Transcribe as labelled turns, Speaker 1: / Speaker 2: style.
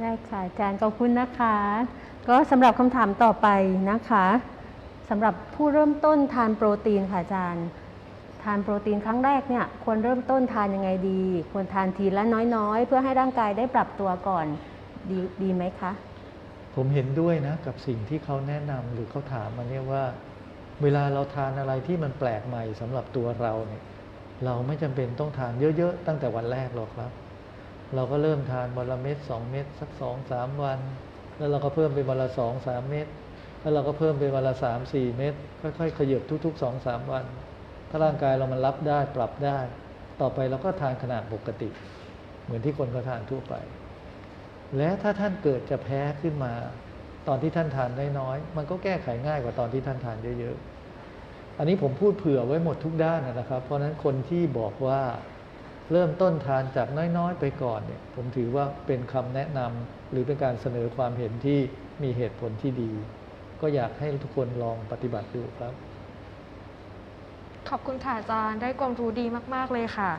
Speaker 1: ได้ค่ะอาจารย์ขอบคุณนะคะ ก็สำหรับคำถามต่อไปนะคะสำหรับผู้เริ่มต้นทานโปรตีนค่ะอาจารย์ ทานโปรตีนครั้งแรกเนี่ยควรเริ่มต้นทานยังไงดี ควรทานทีละน้อยๆ เพื่อให้ร่างกายได้ปรับตัวก่อนดีดีไหมคะ
Speaker 2: ผมเห็นด้วยนะกับสิ่งที่เขาแนะนำหรือเขาถามมาเนี่ยว่า เวลาเราทานอะไรที่มันแปลกใหม่สำหรับตัวเราเนี่ยเราไม่จำเป็นต้องทานเยอะๆตั้งแต่วันแรกหรอกครับ เราก็เริ่มทานวันละเม็ดสองเม็ดสักสองสามวัน แล้วเราก็เพิ่มเป็นวันละสองสามเม็ดแล้วเราก็เพิ่มเป็นวันละสามสี่เม็ดค่อยๆ ขยับทุกๆสองสามวัน ถ้าร่างกายเรามันรับได้ปรับได้ ต่อไปเราก็ทานขนาดปกติ เหมือนที่คนเขาทานทั่วไป และถ้าท่านเกิดจะแพ้ขึ้นมา ตอนที่ท่านทานน้อยๆมันก็แก้ไขง่ายกว่าตอนที่ท่านทานเยอะๆอันนี้ผมพูดเผื่อไว้หมดทุกด้านนะครับ เพราะฉะนั้นคนที่บอกว่า เริ่มต้นทานจากน้อยๆ ไปก่อนเนี่ยผมถือว่าเป็นคำแนะนำหรือเป็นการเสนอความเห็นที่มีเหตุผลที่ดี ก็อยากให้ทุกคนลองปฏิบัติดูครับ
Speaker 3: ขอบคุณค่ะอาจารย์ได้ความรู้ดีมาก ๆ เลยค่ะ